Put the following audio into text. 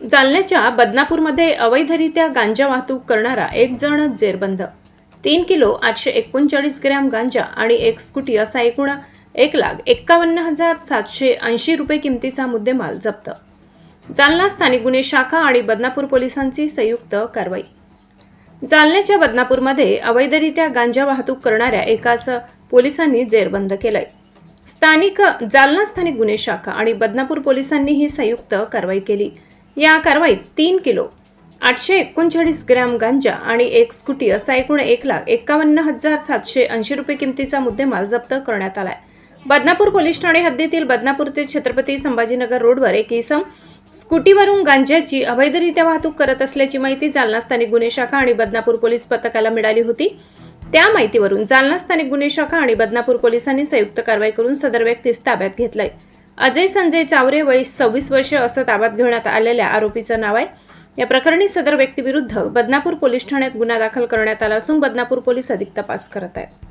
जालन्याच्या बदनापूरमध्ये अवैधरित्या गांजा वाहतूक करणारा एक जण जेरबंद. तीन किलो आठशे एकोणचाळीस ग्रॅम गांजा आणि एक स्कूटी असा एकूण एक लाख एक्कावन्न हजार सातशे ऐंशी रुपये किमतीचा मुद्देमाल जप्त. जालना स्थानिक गुन्हे शाखा आणि बदनापूर पोलिसांची संयुक्त कारवाई. जालन्याच्या बदनापूरमध्ये अवैधरित्या गांजा वाहतूक करणाऱ्या एकाच पोलिसांनी जेरबंद केलंय. स्थानिक जालना स्थानिक गुन्हे शाखा आणि बदनापूर पोलिसांनी ही संयुक्त कारवाई केली. या कारवाईत तीन किलो आठशे एकोणचाळीस ग्रॅम गांजा आणि एक स्कूटी असा एकूण एक लाख एक्कावन्न हजार सातशे ऐंशी रुपये किमतीचा मुद्देमाल जप्त करण्यात आलाय. बदनापूर पोलीस ठाणे हद्दीतील बदनापूर ते छत्रपती संभाजीनगर रोडवर एक इसम स्कूटीवरून गांजाची अवैधरित्या वाहतूक करत असल्याची माहिती जालना स्थानिक गुन्हे शाखा आणि बदनापूर पोलीस पथकाला मिळाली होती. त्या माहितीवरून जालना स्थानिक गुन्हे शाखा आणि बदनापूर पोलिसांनी संयुक्त कारवाई करून सदर व्यक्तीस ताब्यात घेतलंय. अजय संजय चावरे वय सव्वीस वर्ष असं ताब्यात घेण्यात आलेल्या आरोपीचं नाव आहे. या प्रकरणी सदर व्यक्तीविरुद्ध बदनापूर पोलीस ठाण्यात गुन्हा दाखल करण्यात आला असून बदनापूर पोलीस अधिक तपास करत आहेत.